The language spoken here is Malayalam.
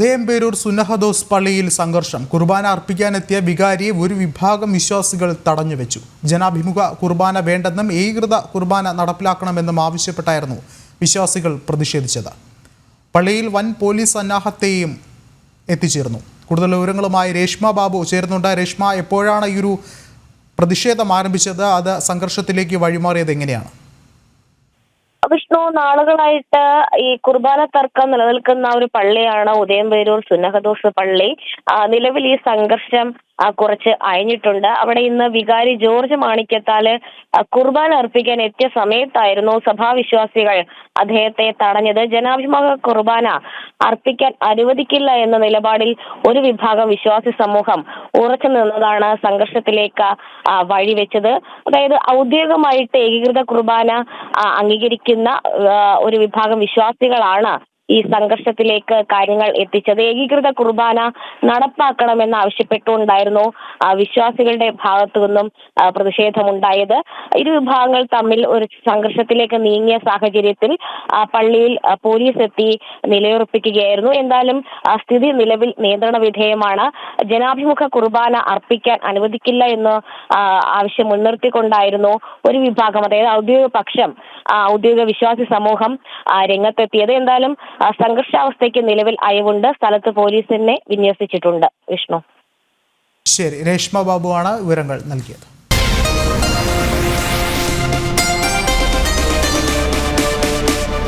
ഉദയംപേരൂർ സുന്നഹദോസ് പള്ളിയിൽ സംഘർഷം. കുർബാന അർപ്പിക്കാനെത്തിയ വികാരിയെ ഒരു വിഭാഗം വിശ്വാസികൾ തടഞ്ഞു വെച്ചു. ജനാഭിമുഖ കുർബാന വേണ്ടെന്നും ഏകീകൃത കുർബാന നടപ്പിലാക്കണമെന്നും ആവശ്യപ്പെട്ടായിരുന്നു വിശ്വാസികൾ പ്രതിഷേധിച്ചത്. പള്ളിയിൽ വൻ പോലീസ് സന്നാഹത്തെയും എത്തിച്ചേർന്നു. കൂടുതൽ വിവരങ്ങളുമായി രേഷ്മ ബാബു ചേരുന്നുണ്ട്. രേഷ്മ എപ്പോഴാണ് ഈ ഒരു പ്രതിഷേധം ആരംഭിച്ചത്? അത് സംഘർഷത്തിലേക്ക് വഴിമാറിയത് എങ്ങനെയാണ്? വിഷ്ണു നാളുകളായിട്ട് ഈ കുർബാന തർക്കം നിലനിൽക്കുന്ന ഒരു പള്ളിയാണ് ഉദയംപേരൂർ സുന്നഹദോസ് പള്ളി. നിലവിൽ ഈ സംഘർഷം കുറച്ച് അയഞ്ഞിട്ടുണ്ട്. അവിടെ ഇന്ന് വികാരി ജോർജ് മാണിക്കത്താൽ കുർബാന അർപ്പിക്കാൻ എത്തിയ സമയത്തായിരുന്നു സഭാവിശ്വാസികൾ അദ്ദേഹത്തെ തടഞ്ഞത്. ജനാഭിമുഖ കുർബാന അർപ്പിക്കാൻ അനുവദിക്കില്ല എന്ന നിലപാടിൽ ഒരു വിഭാഗം വിശ്വാസി സമൂഹം ഉറച്ചു നിന്നതാണ് സംഘർഷത്തിലേക്ക് വഴിവെച്ചത്. അതായത് ഔദ്യോഗികമായിട്ട് ഏകീകൃത കുർബാന അംഗീകരിക്കുന്ന ഒരു വിഭാഗം വിശ്വാസികളാണ് ഈ സംഘർഷത്തിലേക്ക് കാര്യങ്ങൾ എത്തിച്ചത്. ഏകീകൃത കുർബാന നടപ്പാക്കണമെന്ന് ആവശ്യപ്പെട്ടുകൊണ്ടായിരുന്നു വിശ്വാസികളുടെ ഭാഗത്തു നിന്നും പ്രതിഷേധമുണ്ടായത്. ഇരു വിഭാഗങ്ങൾ തമ്മിൽ ഒരു സംഘർഷത്തിലേക്ക് നീങ്ങിയ സാഹചര്യത്തിൽ പള്ളിയിൽ പോലീസ് എത്തി നിലയുറപ്പിക്കുകയായിരുന്നു. എന്തായാലും സ്ഥിതി നിലവിൽ നിയന്ത്രണ വിധേയമാണ്. ജനാഭിമുഖ കുർബാന അർപ്പിക്കാൻ അനുവദിക്കില്ല എന്ന് ആവശ്യം മുൻനിർത്തിക്കൊണ്ടായിരുന്നു ഒരു വിഭാഗം അതായത് ഔദ്യോഗിക പക്ഷം ഔദ്യോഗിക വിശ്വാസി സമൂഹം രംഗത്തെത്തിയത്. എന്തായാലും സംഘർഷാവസ്ഥയ്ക്ക് നിലവിൽ അയവുണ്ട്. സ്ഥലത്ത് പോലീസിനെ വിന്യസിച്ചിട്ടുണ്ട്. വിഷ്ണു. ശരി. രേഷ്മ ബാബുവാണ് വിവരങ്ങൾ നൽകിയത്.